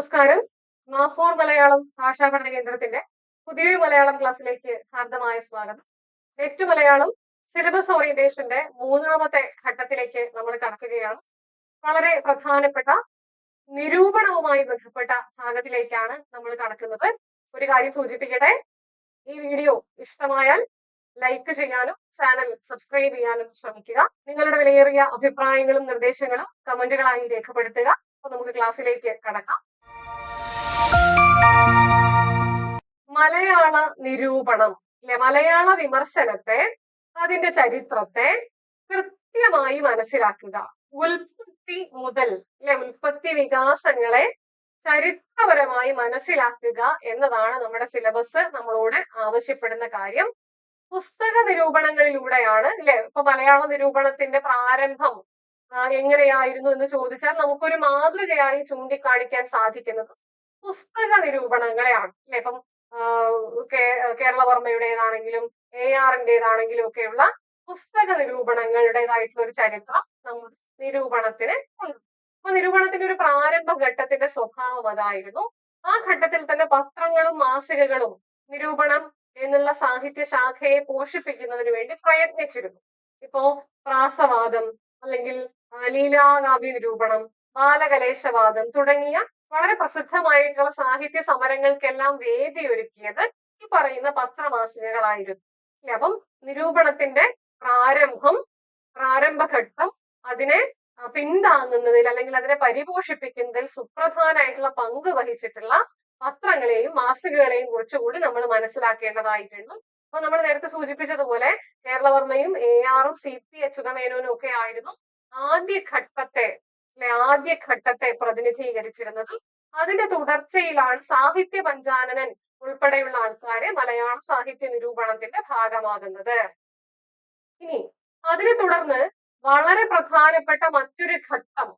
നമസ്കാരം. മാഫോർ മലയാളം ഭാഷാ പഠന കേന്ദ്രത്തിന്റെ പുതിയൊരു മലയാളം ക്ലാസ്സിലേക്ക് ഹാർദമായ സ്വാഗതം. നെറ്റ് മലയാളം സിലബസ് ഓറിയന്റേഷന്റെ മൂന്നാമത്തെ ഘട്ടത്തിലേക്ക് നമ്മൾ കടക്കുകയാണ്. വളരെ പ്രധാനപ്പെട്ട നിരൂപണവുമായി ബന്ധപ്പെട്ട ഭാഗത്തിലേക്കാണ് നമ്മൾ കടക്കുന്നത്. ഒരു കാര്യം സൂചിപ്പിക്കട്ടെ ഈ വീഡിയോ ഇഷ്ടമായാൽ ലൈക്ക് ചെയ്യാനും ചാനൽ സബ്സ്ക്രൈബ് ചെയ്യാനും ശ്രമിക്കുക. നിങ്ങളുടെ വിലയേറിയ അഭിപ്രായങ്ങളും നിർദ്ദേശങ്ങളും കമന്റുകളായി രേഖപ്പെടുത്തുക. അപ്പൊ നമുക്ക് ക്ലാസ്സിലേക്ക് കടക്കാം. മലയാള നിരൂപണം അല്ലെ മലയാള വിമർശനത്തെ അതിന്റെ ചരിത്രത്തെ കൃത്യമായി മനസ്സിലാക്കുക. ഉൽപ്പത്തി മുതൽ അല്ലെ ഉൽപ്പത്തി വികാസങ്ങളെ ചരിത്രപരമായി മനസ്സിലാക്കുക എന്നതാണ് നമ്മുടെ സിലബസ്. നമ്മളോട് ആവശ്യപ്പെടുന്ന കാര്യം. പുസ്തക നിരൂപണങ്ങളിലൂടെയാണ് അല്ലെ ഇപ്പൊ മലയാള നിരൂപണത്തിന്റെ പ്രാരംഭം എങ്ങനെയായിരുന്നു എന്ന് ചോദിച്ചാൽ നമുക്കൊരു മാതൃകയായി ചൂണ്ടിക്കാണിക്കാൻ സാധിക്കുന്നത്. പുസ്തക നിരൂപണങ്ങളെയാണ് അല്ലെ? ഇപ്പം കേരള വർമ്മയുടേതാണെങ്കിലും കേരളവർമ്മയുടേതാണെങ്കിലും എ ആറിന്റെതാണെങ്കിലും ഒക്കെയുള്ള പുസ്തക നിരൂപണങ്ങളുടേതായിട്ടുള്ള ഒരു ചരിത്രം നമ്മൾ നിരൂപണത്തിന് ഉണ്ട്. അപ്പൊ നിരൂപണത്തിന്റെ ഒരു പ്രാരംഭ ഘട്ടത്തിന്റെ സ്വഭാവം അതായിരുന്നു. ആ ഘട്ടത്തിൽ തന്നെ പത്രങ്ങളും മാസികകളും നിരൂപണം എന്നുള്ള സാഹിത്യ ശാഖയെ പോഷിപ്പിക്കുന്നതിന് വേണ്ടി പ്രയത്നിച്ചിരുന്നു. ഇപ്പോ പ്രാസവാദം അല്ലെങ്കിൽ ലീലാകാവ്യ നിരൂപണം ബാലകലേശവാദം തുടങ്ങിയ വളരെ പ്രസിദ്ധമായിട്ടുള്ള സാഹിത്യ സമരങ്ങൾക്കെല്ലാം വേദിയൊരുക്കിയത് ഈ പറയുന്ന പത്രമാസികകളായിരുന്നു. അല്ലെ? അപ്പം നിരൂപണത്തിന്റെ പ്രാരംഭം പ്രാരംഭഘട്ടം അതിനെ പിന്താങ്ങുന്നതിൽ അല്ലെങ്കിൽ അതിനെ പരിപോഷിപ്പിക്കുന്നതിൽ സുപ്രധാനമായിട്ടുള്ള പങ്ക് വഹിച്ചിട്ടുള്ള പത്രങ്ങളെയും മാസികകളെയും കുറിച്ചുകൂടി നമ്മൾ മനസ്സിലാക്കേണ്ടതായിട്ടുണ്ട്. അപ്പൊ നമ്മൾ നേരത്തെ സൂചിപ്പിച്ചതുപോലെ കേരളവർമ്മയും എ ആറും സി പി അച്യുതമേനോനും ഒക്കെ ആയിരുന്നു ആദ്യ ഘട്ടത്തെ ആദ്യ ഘട്ടത്തെ പ്രതിനിധീകരിച്ചിരുന്നത്. അതിന്റെ തുടർച്ചയിലാണ് സാഹിത്യ പഞ്ചാനനൻ ഉൾപ്പെടെയുള്ള ആൾക്കാരെ മലയാള സാഹിത്യ നിരൂപണത്തിന്റെ ഭാഗമാകുന്നത്. ഇനി അതിനെ തുടർന്ന് വളരെ പ്രധാനപ്പെട്ട മറ്റൊരു ഘട്ടം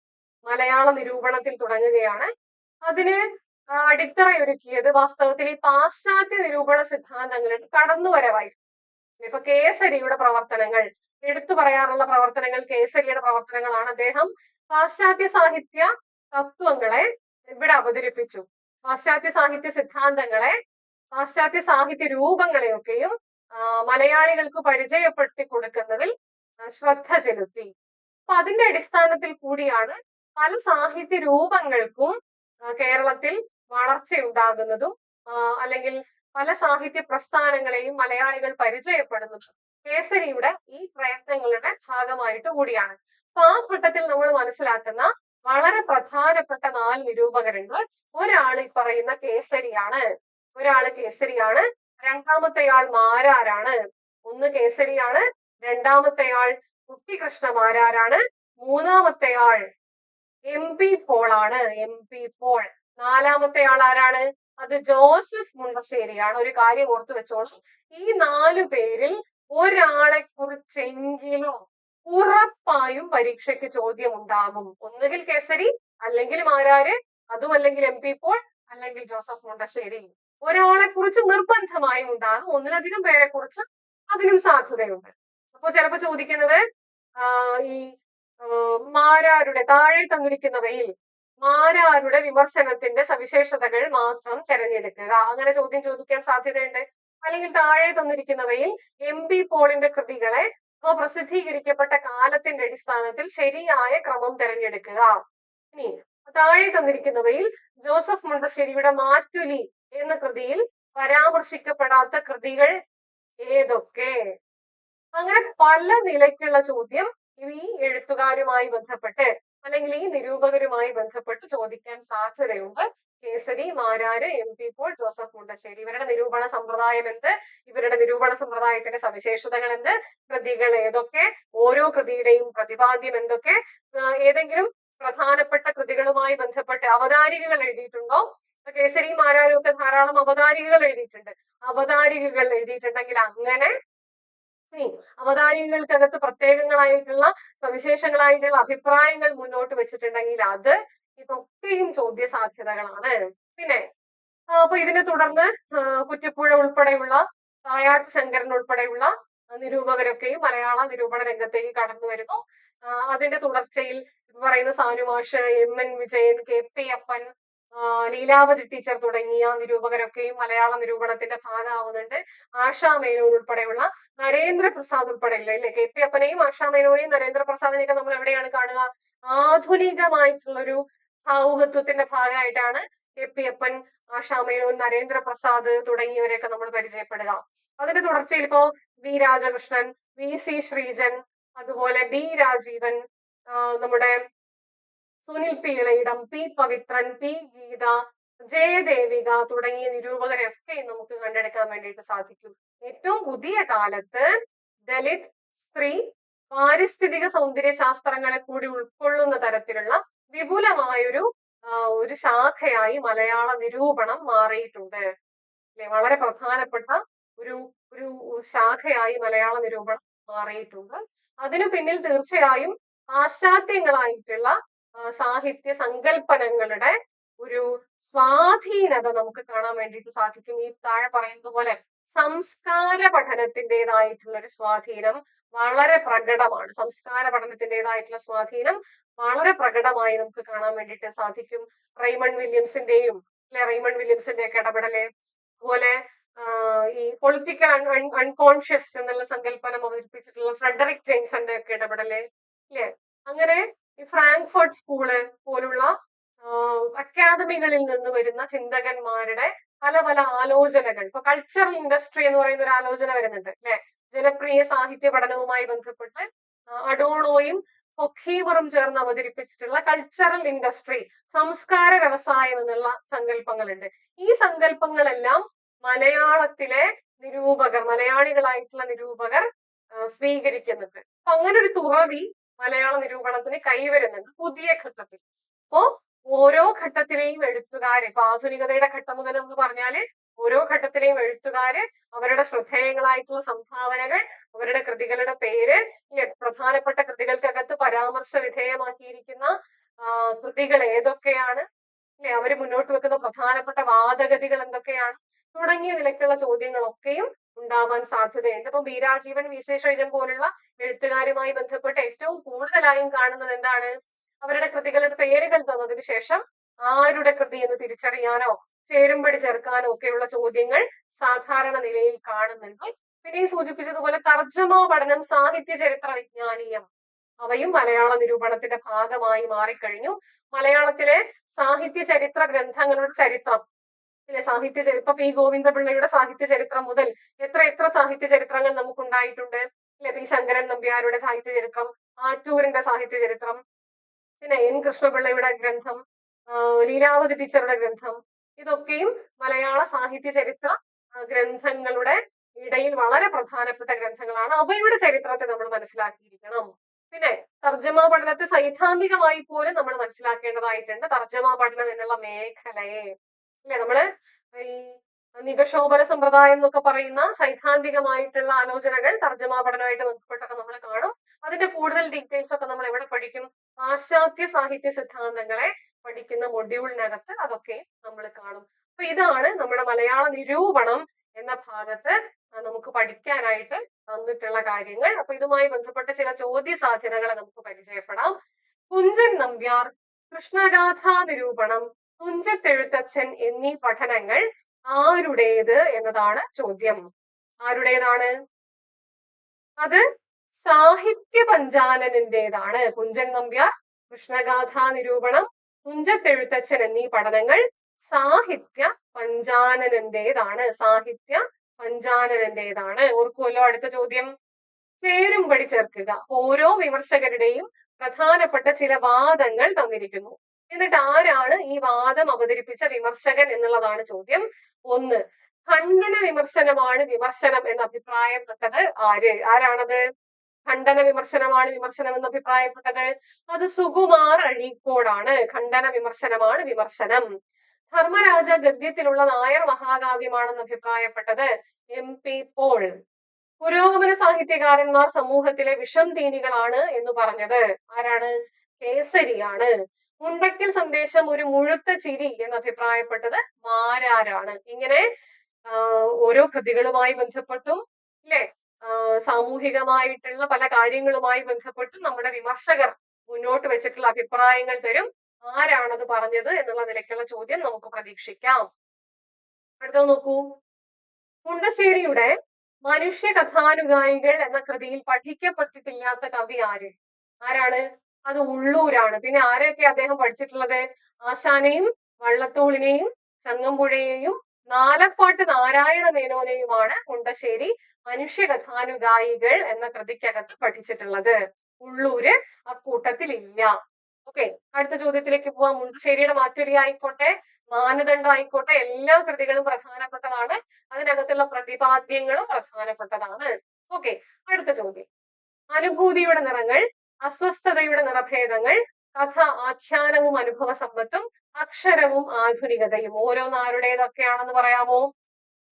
മലയാള നിരൂപണത്തിൽ തുടങ്ങുകയാണ്. അതിന് അടിത്തറയൊരുക്കിയത് വാസ്തവത്തിൽ ഈ പാശ്ചാത്യ നിരൂപണ സിദ്ധാന്തങ്ങളുടെ കടന്നുവരവായിരുന്നു ഇപ്പൊ കേസരിയുടെ പ്രവർത്തനങ്ങൾ എടുത്തു പറയാറുള്ള പ്രവർത്തനങ്ങൾ കേസരിയുടെ പ്രവർത്തനങ്ങളാണ് അദ്ദേഹം പാശ്ചാത്യ സാഹിത്യ തത്വങ്ങളെ ഇവിടെ അവതരിപ്പിച്ചു. പാശ്ചാത്യ സാഹിത്യ സിദ്ധാന്തങ്ങളെ പാശ്ചാത്യ സാഹിത്യ രൂപങ്ങളെയൊക്കെയും മലയാളികൾക്ക് പരിചയപ്പെടുത്തി കൊടുക്കുന്നതിൽ ശ്രദ്ധ ചെലുത്തി. അപ്പൊ അതിന്റെ അടിസ്ഥാനത്തിൽ കൂടിയാണ് പല സാഹിത്യ രൂപങ്ങൾക്കും കേരളത്തിൽ വളർച്ച ഉണ്ടാകുന്നതും അല്ലെങ്കിൽ പല സാഹിത്യ പ്രസ്ഥാനങ്ങളെയും മലയാളികൾ പരിചയപ്പെടുന്നതും. കേസരിയുടെ ഈ പ്രയത്നങ്ങളുടെ ഭാഗമായിട്ട് കൂടിയാണ്. അപ്പൊ ആ ഘട്ടത്തിൽ നമ്മൾ മനസ്സിലാക്കുന്ന വളരെ പ്രധാനപ്പെട്ട നാല് നിരൂപകരുണ്ട് ഒരാൾ ഈ പറയുന്ന കേസരിയാണ്. ഒരാൾ കേസരിയാണ് രണ്ടാമത്തെയാൾ മാരാരാണ്. ഒന്ന് കേസരിയാണ് രണ്ടാമത്തെയാൾ കുട്ടികൃഷ്ണ മാരാരാണ് മൂന്നാമത്തെയാൾ എം പി പോളാണ് എം പി പോൾ. നാലാമത്തെ ആൾ ആരാണ്? അത് ജോസഫ് മുണ്ടശ്ശേരിയാണ്. ഒരു കാര്യം ഓർത്തു വെച്ചോളൂ. ഈ നാലു പേരിൽ ഒരാളെ കുറിച്ചെങ്കിലും ഉറപ്പായും പരീക്ഷയ്ക്ക് ചോദ്യം ഉണ്ടാകും ഒന്നുകിൽ കേസരി അല്ലെങ്കിൽ ആരാര് അതും അല്ലെങ്കിൽ എം പി പോൾ അല്ലെങ്കിൽ ജോസഫ് മുണ്ടശ്ശേരി. ഒരാളെ കുറിച്ച് നിർബന്ധമായും ഉണ്ടാകും. ഒന്നിലധികം പേരെ കുറിച്ച് അതിനും സാധ്യതയുണ്ട്. അപ്പൊ ചിലപ്പോ ചോദിക്കുന്നത് ഈ മാരാരുടെ താഴെ തന്നിരിക്കുന്നവയിൽ മാരാരുടെ വിമർശനത്തിന്റെ സവിശേഷതകൾ മാത്രം തിരഞ്ഞെടുക്കുക. അങ്ങനെ ചോദ്യം ചോദിക്കാൻ സാധ്യതയുണ്ട്. അല്ലെങ്കിൽ താഴെ തന്നിരിക്കുന്നവയിൽ എം പി പോളിന്റെ കൃതികളെ അവ പ്രസിദ്ധീകരിക്കപ്പെട്ട കാലത്തിന്റെ അടിസ്ഥാനത്തിൽ ശരിയായ ക്രമം തിരഞ്ഞെടുക്കുക. ഇനി താഴെ തന്നിരിക്കുന്നവയിൽ ജോസഫ് മുണ്ടശ്ശേരിയുടെ മാറ്റുലി എന്ന കൃതിയിൽ പരാമർശിക്കപ്പെടാത്ത കൃതികൾ ഏതൊക്കെ? അങ്ങനെ പല നിലയ്ക്കുള്ള ചോദ്യം ഈ എഴുത്തുകാരുമായി ബന്ധപ്പെട്ട് അല്ലെങ്കിൽ ഈ നിരൂപകരുമായി ബന്ധപ്പെട്ട് ചോദിക്കാൻ സാധ്യതയുണ്ട്. Kesari Marar M P Paul Joseph Mundassery. ഇവരുടെ നിരൂപണ സമ്പ്രദായം എന്ത്? ഇവരുടെ നിരൂപണ സമ്പ്രദായത്തിന്റെ സവിശേഷതകൾ എന്ത്? കൃതികൾ ഏതൊക്കെ? ഓരോ കൃതിയുടെയും പ്രതിപാദ്യം എന്തൊക്കെ? ഏതെങ്കിലും പ്രധാനപ്പെട്ട കൃതികളുമായി ബന്ധപ്പെട്ട് അവതാരികകൾ എഴുതിയിട്ടുണ്ടോ? കേസരി മാരാരും ഒക്കെ ധാരാളം അവതാരികകൾ എഴുതിയിട്ടുണ്ട്. അവതാരികകൾ എഴുതിയിട്ടുണ്ടെങ്കിൽ അങ്ങനെ ഇനി അവതാരികകൾക്കകത്ത് പ്രത്യേകങ്ങളായിട്ടുള്ള സവിശേഷങ്ങളായിട്ടുള്ള അഭിപ്രായങ്ങൾ മുന്നോട്ട് വെച്ചിട്ടുണ്ടെങ്കിൽ അത് ഇതൊക്കെയും ചോദ്യ സാധ്യതകളാണ് പിന്നെ അപ്പൊ ഇതിനെ തുടർന്ന് കുറ്റിപ്പുഴ ഉൾപ്പെടെയുള്ള തായാട്ട് ശങ്കരൻ ഉൾപ്പെടെയുള്ള നിരൂപകരൊക്കെയും മലയാള നിരൂപണ രംഗത്തേക്ക് കടന്നു വരുന്നു. അതിന്റെ തുടർച്ചയിൽ പറയുന്ന സാനുമാഷ് M N Vijayan K P Appan Leelavathi teacher തുടങ്ങിയ നിരൂപകരൊക്കെയും മലയാള നിരൂപണത്തിന്റെ ഭാഗമാവുന്നുണ്ട്. ആശാ മേനോൻ ഉൾപ്പെടെയുള്ള നരേന്ദ്രപ്രസാദ് ഉൾപ്പെടെയുള്ള ഇല്ലേ? കെ പി അപ്പനെയും ആശാ മേനോനെയും നരേന്ദ്രപ്രസാദിനെയൊക്കെ നമ്മൾ എവിടെയാണ് കാണുക? ആധുനികമായിട്ടുള്ളൊരു ഭാവുകത്വത്തിന്റെ ഭാഗമായിട്ടാണ് കെ പി അപ്പൻ ആശാമേനോൻ നരേന്ദ്രപ്രസാദ് തുടങ്ങിയവരെയൊക്കെ നമ്മൾ പരിചയപ്പെടുക. അതിന്റെ തുടർച്ചയിൽ ഇപ്പോ V Rajakrishnan V C Sreejan അതുപോലെ ബി രാജീവൻ നമ്മുടെ Sunil P Ilayidam P Pavithran P Geetha Jayadevika തുടങ്ങിയ നിരൂപകരെ ഒക്കെ നമുക്ക് കണ്ടെടുക്കാൻ വേണ്ടിയിട്ട് സാധിക്കും. ഏറ്റവും പുതിയ കാലത്ത് ദലിത് സ്ത്രീ പാരിസ്ഥിതിക സൗന്ദര്യ ശാസ്ത്രങ്ങളെ കൂടി ഉൾക്കൊള്ളുന്ന തരത്തിലുള്ള വിപുലമായൊരു ഒരു ശാഖയായി മലയാള നിരൂപണം മാറിയിട്ടുണ്ട്. അല്ലെ? വളരെ പ്രധാനപ്പെട്ട ഒരു ഒരു ശാഖയായി മലയാള നിരൂപണം മാറിയിട്ടുണ്ട്. അതിനു പിന്നിൽ തീർച്ചയായും പാശ്ചാത്യങ്ങളായിട്ടുള്ള സാഹിത്യ സങ്കല്പനങ്ങളുടെ ഒരു സ്വാധീനത നമുക്ക് കാണാൻ വേണ്ടിയിട്ട് സാധിക്കും. ഈ താഴെ പറയുന്നത് പോലെ സംസ്കാര പഠനത്തിന്റെതായിട്ടുള്ള ഒരു സ്വാധീനം വളരെ പ്രകടമാണ്. സംസ്കാര പഠനത്തിന്റെതായിട്ടുള്ള സ്വാധീനം വളരെ പ്രകടമായി നമുക്ക് കാണാൻ വേണ്ടിയിട്ട് സാധിക്കും. റൈമൺ വില്യംസിന്റെയും അല്ലെ? റൈമൺ വില്യംസിന്റെ ഒക്കെ ഇടപെടൽ. അതുപോലെ ഈ പൊളിറ്റിക്കൽ അൺകോൺഷ്യസ് എന്നുള്ള സങ്കല്പനം അവതരിപ്പിച്ചിട്ടുള്ള ഫ്രെഡറിക് ജെയിംസന്റെ ഒക്കെ ഇടപെടൽ അല്ലേ? അങ്ങനെ ഈ ഫ്രാങ്ക്ഫർട്ട് സ്കൂൾ പോലുള്ള അക്കാദമികളിൽ നിന്ന് വരുന്ന ചിന്തകന്മാരുടെ പല പല ആലോചനകൾ. ഇപ്പൊ കൾച്ചറൽ ഇൻഡസ്ട്രി എന്ന് പറയുന്ന ഒരു ആലോചന വരുന്നുണ്ട് അല്ലെ? ജനപ്രിയ സാഹിത്യ പഠനവുമായി ബന്ധപ്പെട്ട് അഡോണോയും ഹൊക്കീവറും ചേർന്ന് അവതരിപ്പിച്ചിട്ടുള്ള കൾച്ചറൽ ഇൻഡസ്ട്രി സംസ്കാര വ്യവസായം എന്നുള്ള സങ്കല്പങ്ങളുണ്ട്. ഈ സങ്കല്പങ്ങളെല്ലാം മലയാളത്തിലെ നിരൂപകർ മലയാളികളായിട്ടുള്ള നിരൂപകർ സ്വീകരിക്കുന്നുണ്ട്. അപ്പൊ അങ്ങനെ ഒരു തുറവി മലയാള നിരൂപണത്തിന് കൈവരുന്നുണ്ട് പുതിയ ഘട്ടത്തിൽ. അപ്പോ ഓരോ ഘട്ടത്തിലെയും എഴുത്തുകാരെ ഇപ്പൊ ആധുനികതയുടെ ഘട്ടം മുതൽ എന്ന് പറഞ്ഞാൽ ഓരോ ഘട്ടത്തിലെയും എഴുത്തുകാര് അവരുടെ ശ്രദ്ധേയങ്ങളായിട്ടുള്ള സംഭാവനകൾ അവരുടെ കൃതികളുടെ പേര് പ്രധാനപ്പെട്ട കൃതികൾക്കകത്ത് പരാമർശ വിധേയമാക്കിയിരിക്കുന്ന കൃതികൾ ഏതൊക്കെയാണ്? അല്ലെ? അവർ മുന്നോട്ട് വെക്കുന്ന പ്രധാനപ്പെട്ട വാദഗതികൾ എന്തൊക്കെയാണ്? തുടങ്ങിയ നിലയ്ക്കുള്ള ചോദ്യങ്ങളൊക്കെയും ഉണ്ടാവാൻ സാധ്യതയുണ്ട്. അപ്പൊ ബീരാജീവൻ വി പോലുള്ള എഴുത്തുകാരുമായി ബന്ധപ്പെട്ട് ഏറ്റവും കൂടുതലായും കാണുന്നത് എന്താണ്? അവരുടെ കൃതികളുടെ പേരുകൾ തന്നതിന് ശേഷം ആരുടെ കൃതി എന്ന് തിരിച്ചറിയാനോ ചേരുംപടി ചേർക്കാനോ ഒക്കെയുള്ള ചോദ്യങ്ങൾ സാധാരണ നിലയിൽ കാണുന്നുണ്ട്. പിന്നെ സൂചിപ്പിച്ചതുപോലെ തർജമ പഠനം സാഹിത്യ ചരിത്ര വിജ്ഞാനീയം അവയും മലയാള നിരൂപണത്തിന്റെ ഭാഗമായി മാറിക്കഴിഞ്ഞു. മലയാളത്തിലെ സാഹിത്യ ചരിത്ര ഗ്രന്ഥങ്ങളുടെ ചരിത്രം പിന്നെ സാഹിത്യ ചരി- ഇപ്പൊ പി. ഗോവിന്ദപിള്ളയുടെ സാഹിത്യ ചരിത്രം മുതൽ എത്ര എത്ര സാഹിത്യ ചരിത്രങ്ങൾ നമുക്കുണ്ടായിട്ടുണ്ട്? അല്ലെ? പി. ശങ്കരൻ നമ്പ്യാരുടെ സാഹിത്യ ചരിത്രം ആറ്റൂരിന്റെ സാഹിത്യ ചരിത്രം പിന്നെ എൻ. കൃഷ്ണപിള്ളയുടെ ഗ്രന്ഥം ലീലാവതി ടീച്ചറുടെ ഗ്രന്ഥം. ഇതൊക്കെയും മലയാള സാഹിത്യ ചരിത്ര ഗ്രന്ഥങ്ങളുടെ ഇടയിൽ വളരെ പ്രധാനപ്പെട്ട ഗ്രന്ഥങ്ങളാണ്. അവയുടെ ചരിത്രത്തെ നമ്മൾ മനസ്സിലാക്കിയിരിക്കണം. പിന്നെ തർജമ പഠനത്തെ സൈദ്ധാന്തികമായി പോലും നമ്മൾ മനസ്സിലാക്കേണ്ടതായിട്ടുണ്ട്. തർജമ പഠനം എന്നുള്ള മേഖലയെ. അല്ലെ? നമ്മൾ ഈ നികശോഭന സമ്പ്രദായം എന്നൊക്കെ പറയുന്ന സൈദ്ധാന്തികമായിട്ടുള്ള ആലോചനകൾ തർജമാ പഠനമായിട്ട് ബന്ധപ്പെട്ടൊക്കെ നമ്മൾ കാണും. അതിന്റെ കൂടുതൽ ഡീറ്റെയിൽസ് ഒക്കെ നമ്മൾ എവിടെ പഠിക്കും? പാശ്ചാത്യ സാഹിത്യ സിദ്ധാന്തങ്ങളെ പഠിക്കുന്ന മൊഡ്യൂളിനകത്ത് അതൊക്കെ നമ്മൾ കാണും. അപ്പൊ ഇതാണ് നമ്മുടെ മലയാള നിരൂപണം എന്ന ഭാഗത്ത് നമുക്ക് പഠിക്കാനായിട്ട് തന്നിട്ടുള്ള കാര്യങ്ങൾ. അപ്പൊ ഇതുമായി ബന്ധപ്പെട്ട ചില ചോദ്യ സാധ്യതകളെ നമുക്ക് പരിചയപ്പെടാം. കുഞ്ചൻ നമ്പ്യാർ കൃഷ്ണഗാഥാ നിരൂപണം തുഞ്ചത്തെഴുത്തച്ഛൻ എന്നീ പഠനങ്ങൾ ആരുടേത് എന്നതാണ് ചോദ്യം. ആരുടേതാണ്? അത് സാഹിത്യ പഞ്ചാനനന്റേതാണ് കുഞ്ചൻ നമ്പ്യാർ കൃഷ്ണഗാഥാ നിരൂപണം തുഞ്ചത്തെഴുത്തച്ഛൻ എന്നീ പഠനങ്ങൾ സാഹിത്യ പഞ്ചാനനന്റേതാണ്. സാഹിത്യ പഞ്ചാനനന്റേതാണ്. ഓർക്കുമല്ലോ അടുത്ത ചോദ്യം. ചേരുംപടി ചേർക്കുക. ഓരോ വിമർശകരുടെയും പ്രധാനപ്പെട്ട ചില വാദങ്ങൾ തന്നിരിക്കുന്നു. എന്നിട്ട് ആരാണ് ഈ വാദം അവതരിപ്പിച്ച വിമർശകൻ എന്നുള്ളതാണ് ചോദ്യം ഒന്ന്. ഖണ്ഡന വിമർശനമാണ് വിമർശനം എന്ന് അഭിപ്രായപ്പെട്ടത് ആര്? ആരാണത്? ഖണ്ഡന വിമർശനമാണ് വിമർശനം എന്ന് അഭിപ്രായപ്പെട്ടത് അത് സുകുമാർ അഴീക്കോടാണ്. ഖണ്ഡന വിമർശനമാണ് വിമർശനം. ധർമ്മരാജ ഗദ്യത്തിലുള്ള നായർ മഹാകാവ്യമാണെന്ന് അഭിപ്രായപ്പെട്ടത് എം പി പോൾ. പുരോഗമന സാഹിത്യകാരന്മാർ സമൂഹത്തിലെ വിഷം തീനികളാണ് എന്ന് പറഞ്ഞത്. ആരാണ്? കേസരിയാണ്. മുണ്ടക്കൽ സന്ദേശം ഒരു മുഴുത്ത ചിരി എന്ന് അഭിപ്രായപ്പെട്ടത് മാരാരാണ്. ഇങ്ങനെ ഓരോ കൃതികളുമായി ബന്ധപ്പെട്ടും ഇല്ലേ ആ, സാമൂഹികമായിട്ടുള്ള പല കാര്യങ്ങളുമായി ബന്ധപ്പെട്ട് നമ്മുടെ വിമർശകർ മുന്നോട്ട് വെച്ചിട്ടുള്ള അഭിപ്രായങ്ങൾ തരും. ആരാണത് പറഞ്ഞത് എന്നുള്ള നിലയ്ക്കുള്ള ചോദ്യം നമുക്ക് പ്രതീക്ഷിക്കാം. അടുത്ത നോക്കൂ. കുണ്ടശ്ശേരിയുടെ മനുഷ്യ കഥാനുഗായികൾ എന്ന കൃതിയിൽ പഠിക്കപ്പെട്ടിട്ടില്ലാത്ത കവി ആര്? ആരാണ്? അത് ഉള്ളൂരാണ്. പിന്നെ ആരെയൊക്കെ അദ്ദേഹം പഠിച്ചിട്ടുള്ളത്? ആശാനെയും വള്ളത്തോളിനെയും ചങ്ങമ്പുഴയെയും നാലപ്പാട്ട് നാരായണ മേനോനെയുമാണ് മുണ്ടശ്ശേരി മനുഷ്യ കഥാനുഗായികൾ എന്ന കൃതിക്കകത്ത് പഠിച്ചിട്ടുള്ളത് ഉള്ളൂര് അക്കൂട്ടത്തിൽ ഇല്ല. ഓക്കെ അടുത്ത ചോദ്യത്തിലേക്ക് പോവാം. മുണ്ടശ്ശേരിയുടെ മാറ്റൊലി ആയിക്കോട്ടെ മാനദണ്ഡം ആയിക്കോട്ടെ എല്ലാ കൃതികളും പ്രധാനപ്പെട്ടതാണ്. അതിനകത്തുള്ള പ്രതിപാദ്യങ്ങളും പ്രധാനപ്പെട്ടതാണ്. ഓക്കെ അടുത്ത ചോദ്യം. അനുഭൂതിയുടെ നിറങ്ങൾ അസ്വസ്ഥതയുടെ നിറഭേദങ്ങൾ കഥ ആഖ്യാനവും അനുഭവ സമ്പത്തും അക്ഷരവും ആധുനികതയും. ഓരോന്നാരുടേതൊക്കെയാണെന്ന് പറയാമോ?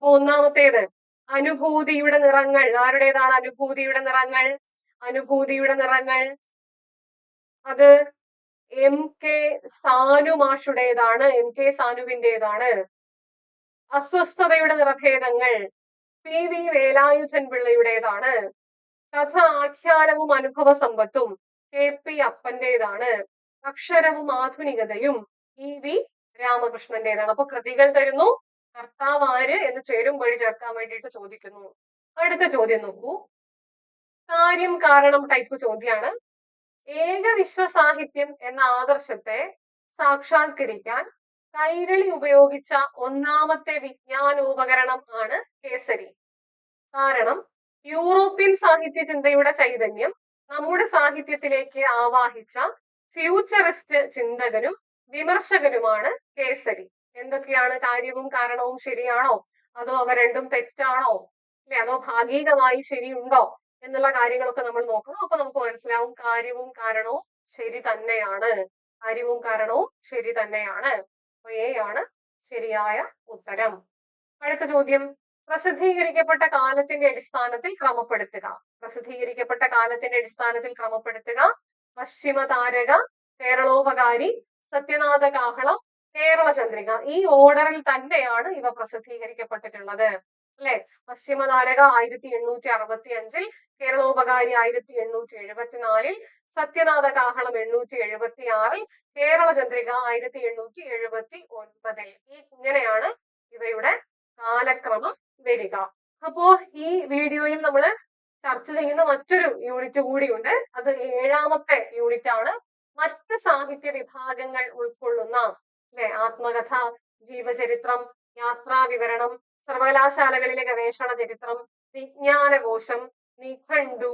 ഒന്നാമത്തേത് അനുഭൂതിയുടെ നിറങ്ങൾ. ആരുടേതാണ് അനുഭൂതിയുടെ നിറങ്ങൾ? അനുഭൂതിയുടെ നിറങ്ങൾ അത് എം കെ സാനു മാഷുടേതാണ്. എം കെ സാനുവിന്റെതാണ് അസ്വസ്ഥതയുടെ നിറഭേദങ്ങൾ പി വി വേലായുധൻ പിള്ളയുടേതാണ്. കഥ ആഖ്യാനവും അനുഭവ സമ്പത്തും കെ പി അപ്പന്റേതാണ്. അക്ഷരവും ആധുനികതയും ഇ വി രാമകൃഷ്ണന്റേതാണ്. അപ്പൊ കൃതികൾ തരുന്നു. കർത്താവ് ആര് എന്ന് ചേരും വഴി ചേർക്കാൻ വേണ്ടിയിട്ട് ചോദിക്കുന്നു. അടുത്ത ചോദ്യം നോക്കൂ. കാര്യം കാരണം ടൈപ്പ് ചോദ്യമാണ് ഏക വിശ്വസാഹിത്യം എന്ന ആദർശത്തെ സാക്ഷാത്കരിക്കാൻ കൈരളി ഉപയോഗിച്ച ഒന്നാമത്തെ വിജ്ഞാനോപകരണം ആണ് കേസരി. കാരണം യൂറോപ്യൻ സാഹിത്യ ചിന്തയുടെ ചൈതന്യം നമ്മുടെ സാഹിത്യത്തിലേക്ക് ആവാഹിച്ച ഫ്യൂച്ചറിസ്റ്റ് ചിന്തകനും വിമർശകനുമാണ് കേസരി. എന്തൊക്കെയാണ് കാര്യവും കാരണവും ശരിയാണോ? അതോ അവ രണ്ടും തെറ്റാണോ? അല്ലെ? അതോ ഭാഗികമായി ശരിയുണ്ടോ? എന്നുള്ള കാര്യങ്ങളൊക്കെ നമ്മൾ നോക്കണം. അപ്പൊ നമുക്ക് മനസ്സിലാവും കാര്യവും കാരണവും ശരി തന്നെയാണ്. കാര്യവും കാരണവും ശരി തന്നെയാണ്. അപ്പൊ എ ആണ് ശരിയായ ഉത്തരം. അടുത്ത ചോദ്യം. പ്രസിദ്ധീകരിക്കപ്പെട്ട കാലത്തിന്റെ അടിസ്ഥാനത്തിൽ ക്രമപ്പെടുത്തുക. പ്രസിദ്ധീകരിക്കപ്പെട്ട കാലത്തിന്റെ അടിസ്ഥാനത്തിൽ ക്രമപ്പെടുത്തുക. പശ്ചിമ താരക കേരളോപകാരി സത്യനാഥ കാഹളം കേരള ചന്ദ്രിക. ഈ ഓർഡറിൽ തന്നെയാണ് ഇവ പ്രസിദ്ധീകരിക്കപ്പെട്ടിട്ടുള്ളത്. അല്ലെ? പശ്ചിമ താരക ആയിരത്തി എണ്ണൂറ്റി അറുപത്തി അഞ്ചിൽ കേരളോപകാരി ആയിരത്തി എണ്ണൂറ്റി എഴുപത്തിനാലിൽ സത്യനാഥ കാഹളം എണ്ണൂറ്റി എഴുപത്തി ആറിൽ കേരള ചന്ദ്രിക ആയിരത്തി എണ്ണൂറ്റി എഴുപത്തി ഒൻപതിൽ ഈ ഇങ്ങനെയാണ് ഇവയുടെ കാലക്രമം വരിക. അപ്പോ ഈ വീഡിയോയിൽ നമ്മൾ ചർച്ച ചെയ്യുന്ന മറ്റൊരു യൂണിറ്റ് കൂടിയുണ്ട്. അത് ഏഴാമത്തെ യൂണിറ്റ് ആണ് മറ്റ് സാഹിത്യ വിഭാഗങ്ങൾ ഉൾക്കൊള്ളുന്ന അല്ലെ ആത്മകഥ ജീവചരിത്രം യാത്രാ വിവരണം സർവകലാശാലകളിലെ ഗവേഷണ ചരിത്രം വിജ്ഞാനകോശം നിഘണ്ടു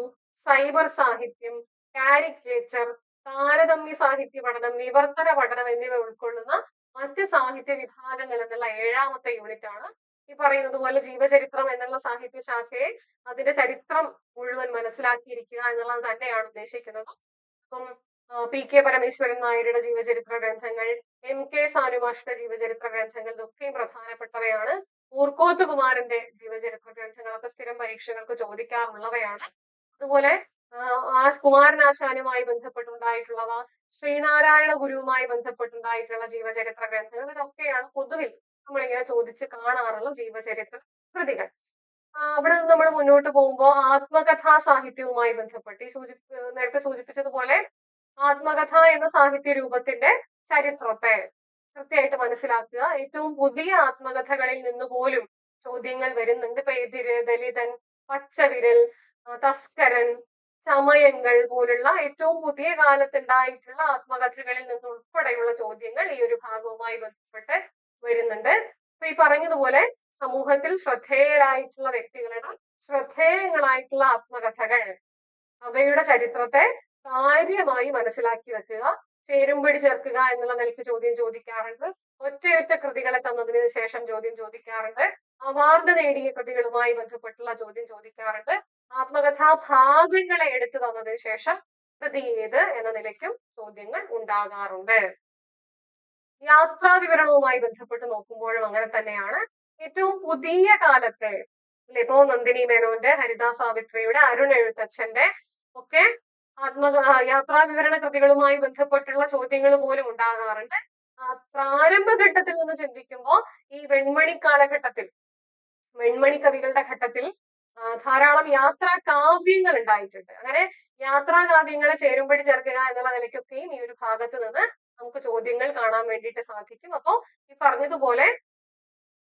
സൈബർ സാഹിത്യം കാരിക്കേച്ചർ താരതമ്യ സാഹിത്യ പഠനം നിവർത്തന പഠനം എന്നിവ ഉൾക്കൊള്ളുന്ന മറ്റ് സാഹിത്യ വിഭാഗങ്ങൾ എന്നുള്ള ഏഴാമത്തെ യൂണിറ്റ് ആണ് ഈ പറയുന്നത് പോലെ ജീവചരിത്രം എന്നുള്ള സാഹിത്യ ശാഖയെ അതിന്റെ ചരിത്രം മുഴുവൻ മനസ്സിലാക്കിയിരിക്കുക എന്നുള്ളത് തന്നെയാണ് ഉദ്ദേശിക്കുന്നത്. അപ്പം പി കെ പരമേശ്വരൻ നായരുടെ ജീവചരിത്ര ഗ്രന്ഥങ്ങൾ എം കെ സാനുമാഷിന്റെ ജീവചരിത്ര ഗ്രന്ഥങ്ങൾ ഇതൊക്കെയും പ്രധാനപ്പെട്ടവയാണ്. ഊർക്കോത്ത് ജീവചരിത്ര ഗ്രന്ഥങ്ങളൊക്കെ സ്ഥിരം പരീക്ഷകൾക്ക് ചോദിക്കാറുള്ളവയാണ്. അതുപോലെ ആ കുമാരനാശാനുമായി ബന്ധപ്പെട്ടുണ്ടായിട്ടുള്ളവ ശ്രീനാരായണ ഗുരുവുമായി ബന്ധപ്പെട്ടുണ്ടായിട്ടുള്ള ജീവചരിത്ര ഗ്രന്ഥങ്ങൾ ഇതൊക്കെയാണ് പൊതുവിൽ നമ്മളിങ്ങനെ ചോദിച്ച് കാണാറുള്ള ജീവചരിത്ര കൃതികൾ. അവിടെ നിന്ന് നമ്മൾ മുന്നോട്ട് പോകുമ്പോൾ ആത്മകഥാ സാഹിത്യവുമായി ബന്ധപ്പെട്ട് ഈ സൂചി നേരത്തെ സൂചിപ്പിച്ചതുപോലെ ആത്മകഥ എന്ന സാഹിത്യ രൂപത്തിന്റെ ചരിത്രത്തെ കൃത്യമായിട്ട് മനസ്സിലാക്കുക. ഏറ്റവും പുതിയ ആത്മകഥകളിൽ നിന്ന് പോലും ചോദ്യങ്ങൾ വരുന്നുണ്ട്. ഇപ്പൊ എതിര് ദലിതൻ പച്ചവിരൽ തസ്കരൻ ചമയങ്ങൾ പോലുള്ള ഏറ്റവും പുതിയ കാലത്തുണ്ടായിട്ടുള്ള ആത്മകഥകളിൽ നിന്ന് ഉൾപ്പെടെയുള്ള ചോദ്യങ്ങൾ ഈ ഒരു ഭാഗവുമായി ബന്ധപ്പെട്ട് വരുന്നുണ്ട്. അപ്പൊ ഈ പറഞ്ഞതുപോലെ സമൂഹത്തിൽ ശ്രദ്ധേയരായിട്ടുള്ള വ്യക്തികളുടെ ശ്രദ്ധേയങ്ങളായിട്ടുള്ള ആത്മകഥകൾ അവയുടെ ചരിത്രത്തെ കാര്യമായി മനസ്സിലാക്കി വെക്കുക ചേരുംപടി ചേർക്കുക എന്നുള്ള നിലയ്ക്ക് ചോദ്യം ചോദിക്കാറുണ്ട്. ഒറ്റയൊറ്റ കൃതികളെ തന്നതിന് ശേഷം ചോദ്യം ചോദിക്കാറുണ്ട്. അവാർഡ് നേടിയ കൃതികളുമായി ബന്ധപ്പെട്ടുള്ള ചോദ്യം ചോദിക്കാറുണ്ട്. ആത്മകഥാ ഭാഗങ്ങളെ എടുത്തു തന്നതിന് ശേഷം കൃതി ഏത് എന്ന നിലയ്ക്കും ചോദ്യങ്ങൾ ഉണ്ടാകാറുണ്ട്. യാത്രാ വിവരണവുമായി ബന്ധപ്പെട്ട് നോക്കുമ്പോഴും അങ്ങനെ തന്നെയാണ്. ഏറ്റവും പുതിയ കാലത്തെ ഇപ്പോ നന്ദിനി മേനോന്റെ ഹരിത സാവിത്രിയുടെ അരുൺ എഴുത്തച്ഛന്റെ ഒക്കെ ആത്മ യാത്രാ വിവരണ കൃതികളുമായി ബന്ധപ്പെട്ടുള്ള ചോദ്യങ്ങൾ പോലും ഉണ്ടാകാറുണ്ട്. പ്രാരംഭഘട്ടത്തിൽ നിന്ന് ചിന്തിക്കുമ്പോൾ ഈ വെൺമണി കാലഘട്ടത്തിൽ വെൺമണി കവികളുടെ ഘട്ടത്തിൽ ധാരാളം യാത്രാ കാവ്യങ്ങൾ ഉണ്ടായിട്ടുണ്ട്. അങ്ങനെ യാത്രാ കാവ്യങ്ങളെ ചേരുമ്പടി ചേർക്കുക എന്നുള്ള നിലയ്ക്കൊക്കെയും ഈ ഒരു ഭാഗത്ത് നിന്ന് നമുക്ക് ചോദ്യങ്ങൾ കാണാൻ വേണ്ടിയിട്ട് സാധിക്കും. അപ്പോൾ ഈ പറഞ്ഞതുപോലെ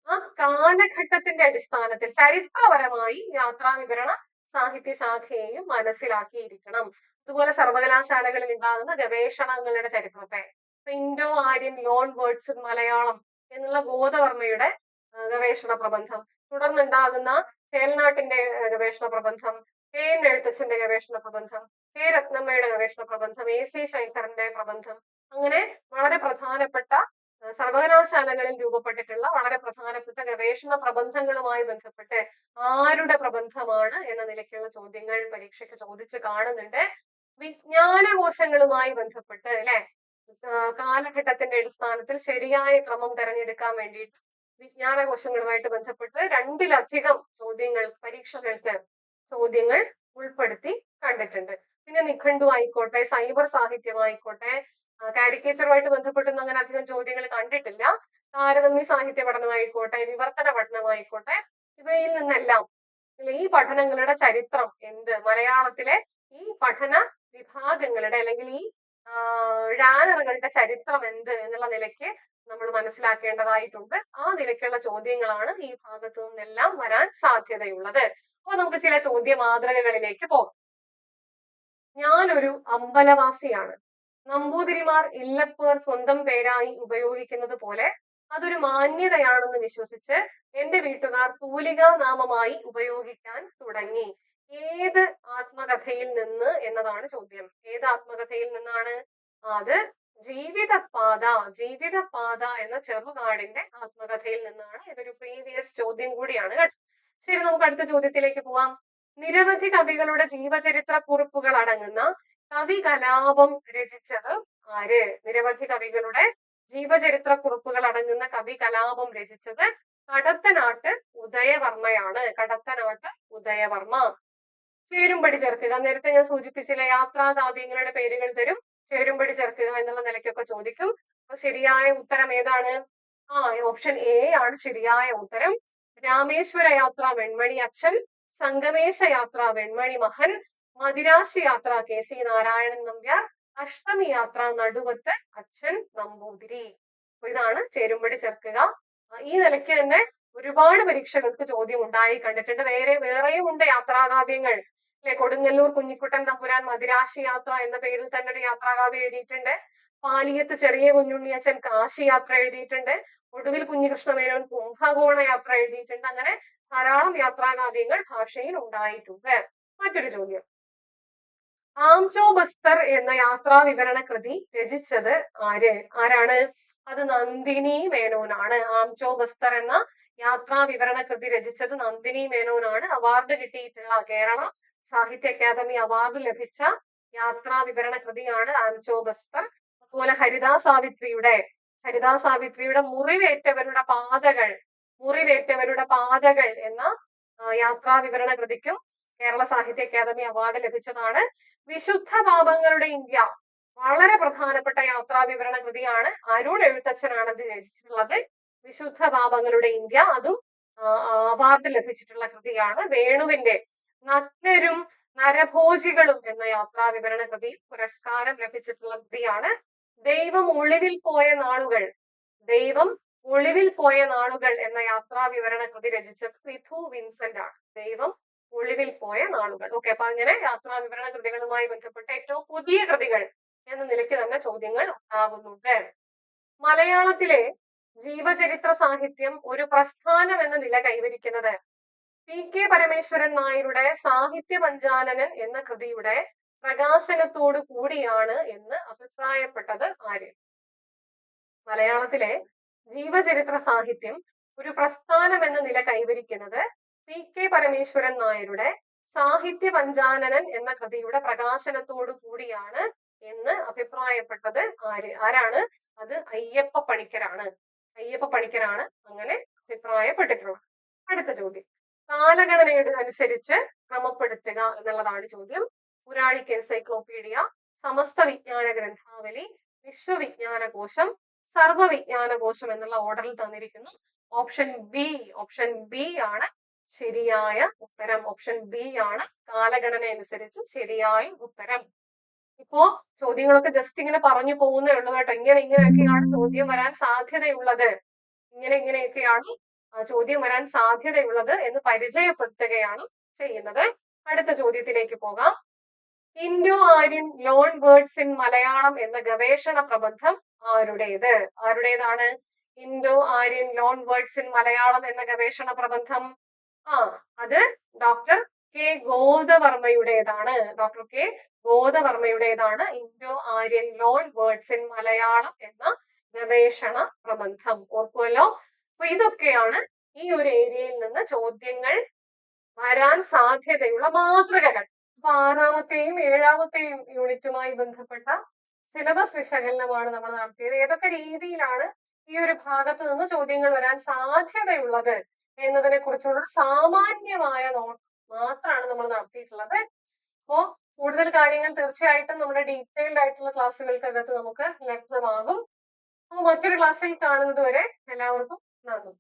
ആ കാലഘട്ടത്തിന്റെ അടിസ്ഥാനത്തിൽ ചരിത്രപരമായി യാത്രാ വിവരണ സാഹിത്യ ശാഖയെയും മനസ്സിലാക്കിയിരിക്കണം. അതുപോലെ സർവകലാശാലകളിൽ ഉണ്ടാകുന്ന ഗവേഷണങ്ങളുടെ ചരിത്രത്തെ. Indo Aryan loan words Malayalam എന്നുള്ള ഗോദവർമ്മയുടെ ഗവേഷണ പ്രബന്ധം. തുടർന്നുണ്ടാകുന്ന ചേൽനാട്ടിന്റെ ആ, ഗവേഷണ പ്രബന്ധം കെ എൻ എഴുത്തച്ഛന്റെ ഗവേഷണ പ്രബന്ധം കെ രത്നമ്മയുടെ ഗവേഷണ പ്രബന്ധം എ സി ശേഖറിന്റെ പ്രബന്ധം. അങ്ങനെ വളരെ പ്രധാനപ്പെട്ട സർവകലാശാലകളിൽ രൂപപ്പെട്ടിട്ടുള്ള വളരെ പ്രധാനപ്പെട്ട ഗവേഷണ പ്രബന്ധങ്ങളുമായി ബന്ധപ്പെട്ട് ആരുടെ പ്രബന്ധമാണ് എന്ന നിലയ്ക്കുള്ള ചോദ്യങ്ങൾ പരീക്ഷയ്ക്ക് ചോദിച്ച് കാണുന്നുണ്ട്. വിജ്ഞാനകോശങ്ങളുമായി ബന്ധപ്പെട്ട് അല്ലെ? കാലഘട്ടത്തിന്റെ അടിസ്ഥാനത്തിൽ ശരിയായ ക്രമം തെരഞ്ഞെടുക്കാൻ വേണ്ടിയിട്ട് വിജ്ഞാനകോശങ്ങളുമായിട്ട് ബന്ധപ്പെട്ട് രണ്ടിലധികം ചോദ്യങ്ങൾ പരീക്ഷകൾക്ക് ചോദ്യങ്ങൾ ഉൾപ്പെടുത്തി കണ്ടിട്ടുണ്ട്. പിന്നെ നിഘണ്ടു ആയിക്കോട്ടെ സൈബർ സാഹിത്യമായിക്കോട്ടെ കാരിക്കേച്ചറുമായിട്ട് ബന്ധപ്പെട്ടൊന്നും അങ്ങനെ അധികം ചോദ്യങ്ങൾ കണ്ടിട്ടില്ല. താരതമ്യ സാഹിത്യ പഠനമായിക്കോട്ടെ വിവർത്തന പഠനമായിക്കോട്ടെ ഇവയിൽ നിന്നെല്ലാം ഈ പഠനങ്ങളുടെ ചരിത്രം എന്ത്? മലയാളത്തിലെ ഈ പഠന വിഭാഗങ്ങളുടെ അല്ലെങ്കിൽ ഈ ഴാനറുകളുടെ ചരിത്രം എന്ത് എന്നുള്ള നിലയ്ക്ക് നമ്മൾ മനസ്സിലാക്കേണ്ടതായിട്ടുണ്ട്. ആ നിലയ്ക്കുള്ള ചോദ്യങ്ങളാണ് ഈ ഭാഗത്തു നിന്നെല്ലാം വരാൻ സാധ്യതയുള്ളത്. അപ്പൊ നമുക്ക് ചില ചോദ്യ മാതൃകകളിലേക്ക് പോകാം. ഞാനൊരു അമ്പലവാസിയാണ്. നമ്പൂതിരിമാർ ഇല്ലപ്പേർ സ്വന്തം പേരായി ഉപയോഗിക്കുന്നത് പോലെ അതൊരു മാന്യതയാണെന്ന് വിശ്വസിച്ച് എന്റെ വീട്ടുകാർ തൂലികാ നാമമായി ഉപയോഗിക്കാൻ തുടങ്ങി. ഏത് ആത്മകഥയിൽ നിന്ന് എന്നതാണ് ചോദ്യം. ഏത് ആത്മകഥയിൽ നിന്നാണ്? അത് ജീവിതപാത ജീവിതപാത എന്ന ചെറുകാടിന്റെ ആത്മകഥയിൽ നിന്നാണ്. ഇതൊരു പ്രീവിയസ് ചോദ്യം കൂടിയാണ് കേട്ടോ. ശരി നമുക്ക് അടുത്ത ചോദ്യത്തിലേക്ക് പോവാം. നിരവധി കവികളുടെ ജീവചരിത്ര കുറിപ്പുകൾ അടങ്ങുന്ന കവി കലാപം രചിച്ചത് ആര്? നിരവധി കവികളുടെ ജീവചരിത്ര കുറിപ്പുകൾ അടങ്ങുന്ന കവി കലാപം രചിച്ചത് കടത്തനാട്ട് ഉദയവർമ്മയാണ്. കടത്തനാട്ട് ഉദയവർമ്മ. ചേരുംപടി ചേർക്കുക. നേരത്തെ ഞാൻ സൂചിപ്പിച്ചില്ല യാത്രാ കാവ്യങ്ങളുടെ പേരുകൾ തരും. ചേരുംപടി ചേർക്കുക എന്നുള്ള നിലയ്ക്കൊക്കെ ചോദിക്കും. അപ്പൊ ശരിയായ ഉത്തരം ഏതാണ്? ആ ഓപ്ഷൻ എ ആണ് ശരിയായ ഉത്തരം. രാമേശ്വര യാത്ര വെൺമണി അച്ഛൻ. സംഗമേശ യാത്ര വെൺമണി മഹൻ. മദിരാശി യാത്ര കെ. സി. നാരായണൻ നമ്പ്യാർ അഷ്ടമി യാത്ര നടുവത്ത് അച്ഛൻ നമ്പൂതിരി. അപ്പൊ ഇതാണ് ചേരുമ്പടി ചേർക്കുക. ഈ നിലയ്ക്ക് തന്നെ ഒരുപാട് പരീക്ഷകൾക്ക് ചോദ്യം ഉണ്ടായി കണ്ടിട്ടുണ്ട്. വേറെ വേറെയും ഉണ്ട് യാത്രാകാവ്യങ്ങൾ. അല്ലെ? കൊടുങ്ങല്ലൂർ കുഞ്ഞിക്കുട്ടൻ തമ്പുരാൻ മദിരാശി യാത്ര എന്ന പേരിൽ തന്നെ ഒരു യാത്രാകാവ്യം എഴുതിയിട്ടുണ്ട്. പാലിയത്ത് ചെറിയ കുഞ്ഞുണ്ണിയച്ഛൻ കാശി യാത്ര എഴുതിയിട്ടുണ്ട്. ഒടുവിൽ കുഞ്ഞികൃഷ്ണമേനോൻ കുംഭകോണ യാത്ര എഴുതിയിട്ടുണ്ട്. അങ്ങനെ ധാരാളം യാത്രാകാവ്യങ്ങൾ ഭാഷയിൽ ഉണ്ടായിട്ടുണ്ട്. മറ്റൊരു ചോദ്യം. ആംചോ ബസ്തർ എന്ന യാത്രാ വിവരണ കൃതി രചിച്ചത് ആര്? ആരാണ്? അത് നന്ദിനി മേനോനാണ്. ആംചോ ബസ്തർ എന്ന യാത്രാ വിവരണ കൃതി രചിച്ചത് നന്ദിനി മേനോനാണ്. അവാർഡ് കിട്ടിയിട്ടുള്ള കേരള സാഹിത്യ അക്കാദമി അവാർഡ് ലഭിച്ച യാത്രാ വിവരണ കൃതിയാണ് ആംചോ ബസ്തർ. അതുപോലെ ഹരിതാ സാവിത്രിയുടെ ഹരിതാ സാവിത്രിയുടെ മുറിവേറ്റവരുടെ പാതകൾ മുറിവേറ്റവരുടെ പാതകൾ എന്ന യാത്രാ വിവരണ കൃതിക്കും കേരള സാഹിത്യ അക്കാദമി അവാർഡ് ലഭിച്ചതാണ്. വിശുദ്ധ പാപങ്ങളുടെ ഇന്ത്യ വളരെ പ്രധാനപ്പെട്ട യാത്രാ വിവരണ കൃതിയാണ്. അരുൺ എഴുത്തച്ഛനാണ് ഇത് രചിച്ചിട്ടുള്ളത്. വിശുദ്ധ പാപങ്ങളുടെ ഇന്ത്യ അതും അവാർഡ് ലഭിച്ചിട്ടുള്ള കൃതിയാണ്. വേണുവിന്റെ നഗ്നരും നരഭോജികളും എന്ന യാത്രാ വിവരണ കൃതി പുരസ്കാരം ലഭിച്ചിട്ടുള്ള കൃതിയാണ്. ദൈവം ഒളിവിൽ പോയ നാളുകൾ ദൈവം ഒളിവിൽ പോയ നാളുകൾ എന്ന യാത്രാ വിവരണ കൃതി രചിച്ചത് വിധു വിൻസെന്റ് ആണ് ദൈവം ഒളിവിൽ പോയ നാളുകൾ. ഓക്കെ അപ്പൊ അങ്ങനെ യാത്രാ വിവരണ കൃതികളുമായി ബന്ധപ്പെട്ട ഏറ്റവും പുതിയ കൃതികൾ എന്ന നിലയ്ക്ക് തന്നെ ചോദ്യങ്ങൾ ഉണ്ടാകുന്നുണ്ട് മലയാളത്തിലെ ജീവചരിത്ര സാഹിത്യം ഒരു പ്രസ്ഥാനം എന്ന നില കൈവരിക്കുന്നത് പി കെ പരമേശ്വരൻ നായരുടെ സാഹിത്യ പഞ്ചാനനൻ എന്ന കൃതിയുടെ പ്രകാശനത്തോടു കൂടിയാണ് എന്ന് അഭിപ്രായപ്പെട്ടത് ആര്? മലയാളത്തിലെ ജീവചരിത്ര സാഹിത്യം ഒരു പ്രസ്ഥാനം എന്ന നില കൈവരിക്കുന്നത് പി കെ പരമേശ്വരൻ നായരുടെ സാഹിത്യ പഞ്ചാനനൻ എന്ന കൃതിയുടെ പ്രകാശനത്തോടു കൂടിയാണ് എന്ന് അഭിപ്രായപ്പെട്ടത് ആര് ആരാണ്? അത് അയ്യപ്പ പണിക്കരാണ്. അയ്യപ്പ പണിക്കരാണ് അങ്ങനെ അഭിപ്രായപ്പെട്ടിട്ടുള്ളത്. അടുത്ത ചോദ്യം. കാലഗണനയുടെ അനുസരിച്ച് ക്രമപ്പെടുത്തുക എന്നുള്ളതാണ് ചോദ്യം. പുരാണിക് എൻസൈക്ലോപീഡിയ സമസ്ത വിജ്ഞാന ഗ്രന്ഥാവലി വിശ്വവിജ്ഞാന കോശം സർവവിജ്ഞാന കോശം എന്നുള്ള ഓർഡറിൽ തന്നിരിക്കുന്നു. ഓപ്ഷൻ ബി ഓപ്ഷൻ ബി ആണ് ശരിയായ ഉത്തരം ഓപ്ഷൻ ബി ആണ്. കാലഗണന അനുസരിച്ച് ശരിയായ ഉത്തരം. ഇപ്പോ ചോദ്യങ്ങളൊക്കെ ജസ്റ്റ് ഇങ്ങനെ പറഞ്ഞു പോകുന്നേ ഉള്ളൂ കേട്ടോ. ഇങ്ങനെ ഇങ്ങനെയൊക്കെയാണ് ചോദ്യം വരാൻ സാധ്യതയുള്ളത്. ഇങ്ങനെ ഇങ്ങനെയൊക്കെയാണ് ചോദ്യം വരാൻ സാധ്യതയുള്ളത് എന്ന് പരിചയപ്പെടുത്തുകയാണ് ചെയ്യുന്നത്. അടുത്ത ചോദ്യത്തിലേക്ക് പോകാം. Indo Aryan loan words in Malayalam എന്ന ഗവേഷണ പ്രബന്ധം ആരുടേത്? ആരുടേതാണ്? Indo Aryan loan words in Malayalam എന്ന ഗവേഷണ പ്രബന്ധം ആ അത് ഡോക്ടർ കെ ഗോദവർമ്മയുടേതാണ്. Doctor K ഗോദവർമ്മയുടേതാണ് Indo Aryan loan words in Malayalam എന്ന ഗവേഷണ പ്രബന്ധം. ഓർക്കുമല്ലോ അപ്പൊ ഇതൊക്കെയാണ് ഈ ഒരു ഏരിയയിൽ നിന്ന് ചോദ്യങ്ങൾ വരാൻ സാധ്യതയുള്ള മാതൃകകൾ. അപ്പൊ ആറാമത്തെയും ഏഴാമത്തെയും യൂണിറ്റുമായി ബന്ധപ്പെട്ട സിലബസ് വിശകലനമാണ് നമ്മൾ നടത്തിയത്. ഏതൊക്കെ രീതിയിലാണ് ഈ ഒരു ഭാഗത്ത് നിന്ന് ചോദ്യങ്ങൾ വരാൻ സാധ്യതയുള്ളത്? എന്നതിനെ കുറിച്ചുള്ള ഒരു സാമാന്യമായ നോട്ട് മാത്രമാണ് നമ്മൾ നടത്തിയിട്ടുള്ളത്. അപ്പോ കൂടുതൽ കാര്യങ്ങൾ തീർച്ചയായിട്ടും നമ്മുടെ ഡീറ്റെയിൽഡ് ആയിട്ടുള്ള ക്ലാസ്സുകൾക്കകത്ത് നമുക്ക് ലഭ്യമാകും. അപ്പൊ മറ്റൊരു ക്ലാസ്സിൽ കാണുന്നത് വരെ എല്ലാവർക്കും നന്ദി.